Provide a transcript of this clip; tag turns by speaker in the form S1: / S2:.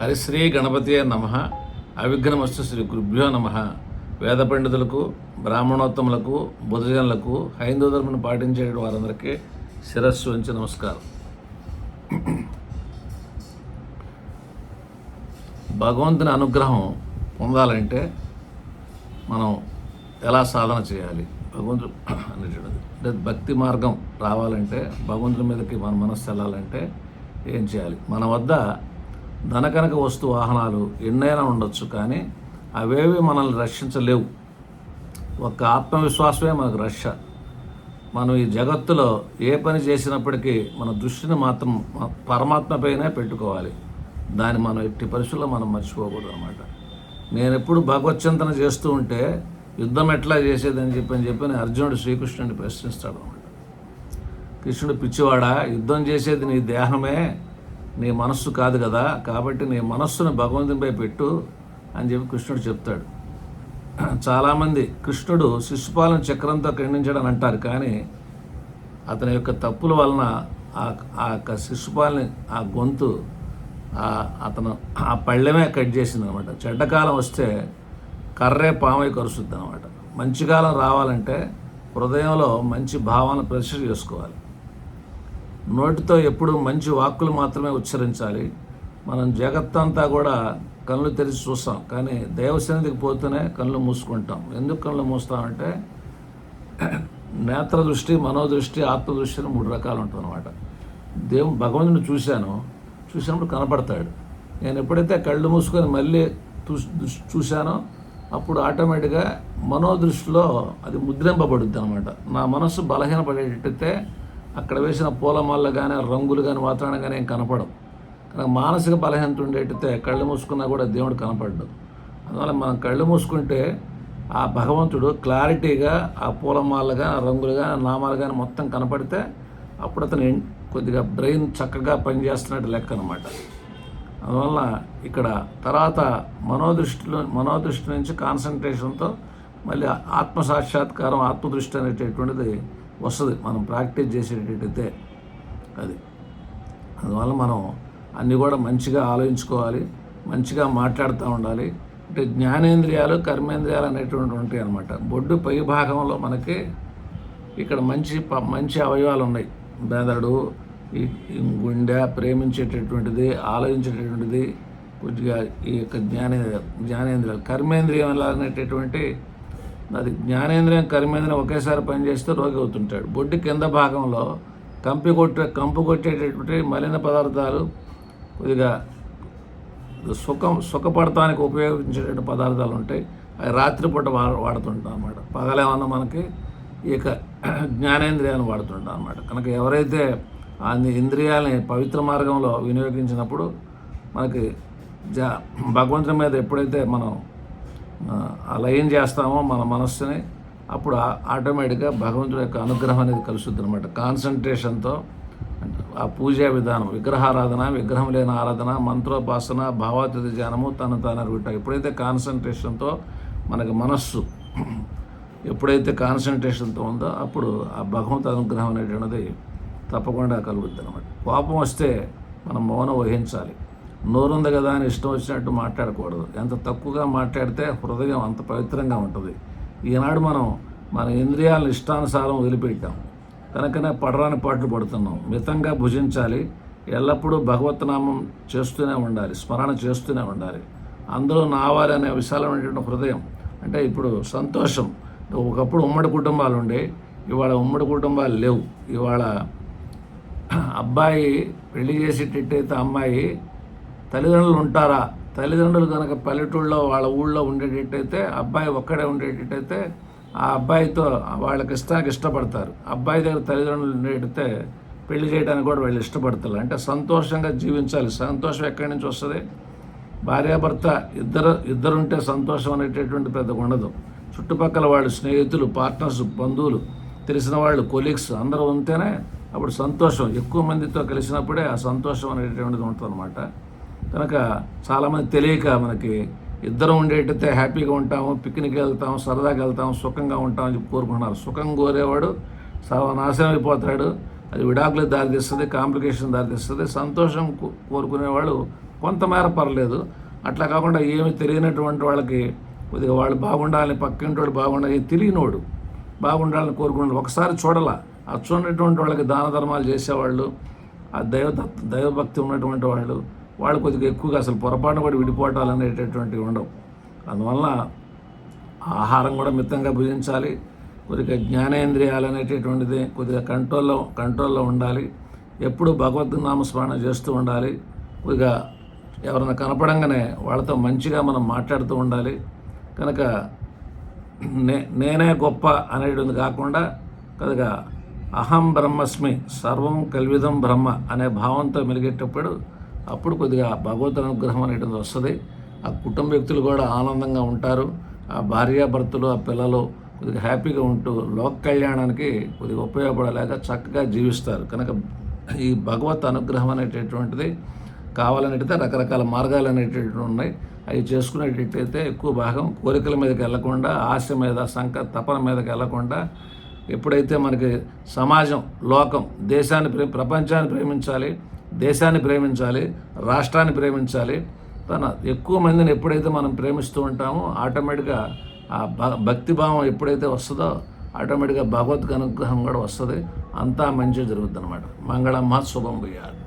S1: హరిశ్రీ గణపతియే నమ. అవిఘ్నమస్తు శ్రీ గురుభ్యో నమ. వేద పండితులకు బ్రాహ్మణోత్తములకు బుధజనులకు హైందవ ధర్మను పాటించే వారందరికీ శిరస్సు వంచి నమస్కారం. భగవంతుని అనుగ్రహం పొందాలంటే మనం ఎలా సాధన చేయాలి? భగవంతుడు అనేటువంటిది అంటే భక్తి మార్గం రావాలంటే భగవంతుని మీదకి మన మనస్సు వెళ్ళాలంటే ఏం చేయాలి? మన వద్ద ధనకనక వస్తు వాహనాలు ఎన్నైనా ఉండొచ్చు కానీ అవేవి మనల్ని రక్షించలేవు. ఒక్క ఆత్మవిశ్వాసమే మనకు రక్ష. మనం ఈ జగత్తులో ఏ పని చేసినప్పటికీ మన దృష్టిని మాత్రం పరమాత్మపైనే పెట్టుకోవాలి. దాన్ని మనం ఎట్టి పరిస్థితుల్లో మనం మర్చిపోకూడదు అనమాట నేను ఎప్పుడు భగవచ్చింతన చేస్తూ ఉంటే యుద్ధం ఎట్లా చేసేదని చెప్పి అని చెప్పి అర్జునుడు శ్రీకృష్ణుడిని ప్రశ్నిస్తాడు అనమాట కృష్ణుడు పిచ్చివాడా? యుద్ధం చేసేది నీ దేహమే? నీ మనస్సు కాదు కదా కాబట్టి నీ మనస్సును భగవంతునిపై పెట్టు అని చెప్పి కృష్ణుడు చెప్తాడు. చాలామంది కృష్ణుడు శిశుపాలన చక్రంతో ఖండించాడని అంటారు కానీ అతని యొక్క తప్పుల వలన ఆ యొక్క శిశుపాలని ఆ గొంతు ఆ అతను ఆ పళ్ళెమే కట్ చేసింది అనమాట చెడ్డకాలం వస్తే కర్రే పామై కరుస్తుంది అనమాట మంచి కాలం రావాలంటే హృదయంలో మంచి భావాలను ప్రదర్శన చేసుకోవాలి. నోటితో ఎప్పుడు మంచి వాక్కులు మాత్రమే ఉచ్చరించాలి. మనం జగత్తంతా కూడా కళ్ళు తెరిచి చూస్తాం. కానీ దేవసన్నిధికి పోతూనే కళ్ళు మూసుకుంటాం. ఎందుకు కళ్ళు మూస్తామంటే నేత్ర దృష్టి మనోదృష్టి ఆత్మదృష్టి అని మూడు రకాలు ఉంటుంది అనమాట దేవు భగవంతుని చూశాను. చూసినప్పుడు కనపడతాడు. నేను ఎప్పుడైతే కళ్ళు మూసుకొని మళ్ళీ చూశానో అప్పుడు ఆటోమేటిక్గా మనోదృష్టిలో అది ముద్రింపబడుద్ది అనమాట నా మనస్సు బలహీనపడేటట్టయితే అక్కడ వేసిన పూలమాల కానీ రంగులు కానీ వాతావరణం కానీ ఏం కనపడవు. కనుక మానసిక బలహీనత ఉండేటైతే కళ్ళు మూసుకున్నా కూడా దేవుడు కనపడ్డు. అందువల్ల మనం కళ్ళు మూసుకుంటే ఆ భగవంతుడు క్లారిటీగా ఆ పూలమాలు కానీ రంగులు కానీ నామాలు కానీ మొత్తం కనపడితే అప్పుడు అతను కొద్దిగా బ్రెయిన్ చక్కగా పనిచేస్తున్నట్టు లెక్క అనమాట అందువల్ల ఇక్కడ తర్వాత మనోదృష్టిలో మనోదృష్టి నుంచి కాన్సన్ట్రేషన్తో మళ్ళీ ఆత్మ సాక్షాత్కారం ఆత్మదృష్టి అనేటటువంటిది వస్తుంది. మనం ప్రాక్టీస్ చేసేటట్టయితే అది. అందువల్ల మనం అన్నీ కూడా మంచిగా ఆలోచించుకోవాలి మంచిగా మాట్లాడుతూ ఉండాలి. అంటే జ్ఞానేంద్రియాలు కర్మేంద్రియాలు అనేటువంటి ఉంటాయి అన్నమాట. బొడ్డు పై భాగంలో మనకి ఇక్కడ మంచి ప- మంచి అవయవాలు ఉన్నాయి. బెదడు ఈ గుండె ప్రేమించేటటువంటిది ఆలోచించేటటువంటిది కొద్దిగా ఈ యొక్క జ్ఞానేంద్రియ జ్ఞానేంద్రియాలు కర్మేంద్రియం అనేటటువంటి అది జ్ఞానేంద్రియం కర్మేంద్రియం ఒకేసారి పనిచేస్తే రోగి అవుతుంటాడు. బొడ్డు కింద భాగంలో కంపి కొట్టే కంపు కొట్టేటటువంటి మలిన పదార్థాలు కొద్దిగా సుఖం సుఖపడటానికి ఉపయోగించేటువంటి పదార్థాలు ఉంటాయి. అవి రాత్రిపూట వా వాడుతుంటాం అన్నమాట పగలేమన్నా మనకి ఈ జ్ఞానేంద్రియాలను వాడుతుంటాం అన్నమాట కనుక ఎవరైతే ఆ ఇంద్రియాలని పవిత్ర మార్గంలో వినియోగించినప్పుడు మనకి జా భగవంతుని మీద ఎప్పుడైతే మనం లయం చేస్తామో మన మనస్సుని అప్పుడు ఆటోమేటిక్గా భగవంతుడి యొక్క అనుగ్రహం అనేది కలుస్తుంది అనమాట. కాన్సన్ట్రేషన్తో ఆ పూజా విధానం విగ్రహారాధన విగ్రహం లేని ఆరాధన మంత్రోపాసన భావాతీత ధ్యానము తను తాను అరుగుట ఎప్పుడైతే కాన్సన్ట్రేషన్తో మనకి మనస్సు ఎప్పుడైతే కాన్సన్ట్రేషన్తో ఉందో అప్పుడు ఆ భగవంతు అనుగ్రహం అనేటువంటిది తప్పకుండా కలుగుద్ది అనమాట. కోపం వస్తే మనం మౌనం వహించాలి. నోరుంది కదా అని ఇష్టం వచ్చినట్టు మాట్లాడకూడదు. ఎంత తక్కువగా మాట్లాడితే హృదయం అంత పవిత్రంగా ఉంటుంది. ఈనాడు మనం మన ఇంద్రియాలను ఇష్టానుసారం వదిలిపెట్టాం. కనుకనే పడరాని పాటలు పడుతున్నాం. మితంగా భుజించాలి. ఎల్లప్పుడూ భగవత్నామం చేస్తూనే ఉండాలి. స్మరణ చేస్తూనే ఉండాలి. అందులో నావాలి అనే విశాలమైనటువంటి హృదయం. అంటే ఇప్పుడు సంతోషం. ఒకప్పుడు ఉమ్మడి కుటుంబాలు ఉండే. ఇవాళ ఉమ్మడి కుటుంబాలు లేవు. ఇవాళ అబ్బాయి పెళ్ళి చేసేటట్టయితే అమ్మాయి తల్లిదండ్రులు ఉంటారా? తల్లిదండ్రులు కనుక పల్లెటూళ్ళలో వాళ్ళ ఊళ్ళో ఉండేటట్టయితే అబ్బాయి ఒక్కడే ఉండేటట్టయితే ఆ అబ్బాయితో వాళ్ళకి ఇష్టానికి ఇష్టపడతారు. అబ్బాయి దగ్గర తల్లిదండ్రులు ఉండేటైతే పెళ్ళి చేయడానికి కూడా వాళ్ళు ఇష్టపడతారు. అంటే సంతోషంగా జీవించాలి. సంతోషం ఎక్కడి నుంచి వస్తుంది? భార్యాభర్త ఇద్దరు ఇద్దరు ఉంటే సంతోషం అనేటటువంటి పెద్ద ఉండదు. చుట్టుపక్కల వాళ్ళు స్నేహితులు పార్ట్నర్స్ బంధువులు తెలిసిన వాళ్ళు కొలీగ్స్ అందరూ ఉంటేనే అప్పుడు సంతోషం. ఎక్కువ మందితో కలిసినప్పుడే ఆ సంతోషం అనేటటువంటిది ఉంటుందన్నమాట. కనుక చాలామంది తెలియక మనకి ఇద్దరం ఉండేటైతే హ్యాపీగా ఉంటాము పిక్నిక్ వెళ్తాం సరదాగా వెళ్తాం సుఖంగా ఉంటాం అని చెప్పి కోరుకుంటున్నారు. సుఖం కోరేవాడు సర్వనాశనం అయిపోతాడు. అది విడాకులకు దారితీస్తుంది కాంప్లికేషన్ దారితీస్తుంది. సంతోషం కోరుకునేవాడు కొంతమేర పర్లేదు. అట్లా కాకుండా ఏమి తెలియనటువంటి వాళ్ళకి కొద్దిగా వాళ్ళు బాగుండాలని పక్కింటి వాళ్ళు బాగుండాలి తెలియనోడు బాగుండాలని కోరుకున్నాడు ఒకసారి చూడాల. ఆ చూడనటువంటి వాళ్ళకి దాన ధర్మాలు చేసేవాళ్ళు ఆ దైవ దైవభక్తి ఉన్నటువంటి వాళ్ళు వాళ్ళు కొద్దిగా ఎక్కువగా అసలు పొరపాటున కూడా విడిపోవటాలు అనేటటువంటివి ఉండవు. అందువల్ల ఆహారం కూడా మితంగా భుజించాలి కొద్దిగా జ్ఞానేంద్రియాలు అనేటటువంటిది కొద్దిగా కంట్రోల్లో కంట్రోల్లో ఉండాలి ఎప్పుడు భగవద్నామస్మరణ చేస్తూ ఉండాలి కొద్దిగా ఎవరైనా కనపడంగానే వాళ్ళతో మంచిగా మనం మాట్లాడుతూ ఉండాలి. కనుక నే నేనే గొప్ప అనేటువంటిది కాకుండా కొద్దిగా అహం బ్రహ్మస్మి సర్వం కల్విదం బ్రహ్మ అనే భావంతో మెలిగేటప్పుడు అప్పుడు కొద్దిగా భగవద్ అనుగ్రహం అనేటువంటిది వస్తుంది. ఆ కుటుంబ వ్యక్తులు కూడా ఆనందంగా ఉంటారు. ఆ భార్యాభర్తలు ఆ పిల్లలు కొద్దిగా హ్యాపీగా ఉంటూ లోక కళ్యాణానికి కొద్దిగా ఉపయోగపడలేక చక్కగా జీవిస్తారు. కనుక ఈ భగవత్ అనుగ్రహం అనేటటువంటిది కావాలనేటైతే రకరకాల మార్గాలు అనేటటువంటి ఉన్నాయి. అవి చేసుకునేటట్టయితే ఎక్కువ భాగం కోరికల మీదకి వెళ్ళకుండా ఆశ మీద సంక తపన మీదకి వెళ్ళకుండా ఎప్పుడైతే మనకి సమాజం లోకం దేశాన్ని ప్రే ప్రపంచాన్ని ప్రేమించాలి దేశాన్ని ప్రేమించాలి రాష్ట్రాన్ని ప్రేమించాలి. తన ఎక్కువ మందిని ఎప్పుడైతే మనం ప్రేమిస్తూ ఉంటామో ఆటోమేటిక్గా ఆ భ భక్తిభావం ఎప్పుడైతే వస్తుందో ఆటోమేటిక్గా భగవద్ అనుగ్రహం కూడా వస్తుంది. అంతా మంచి జరుగుతుంది అనమాట మంగళమ్మ శుభం భూయాత్.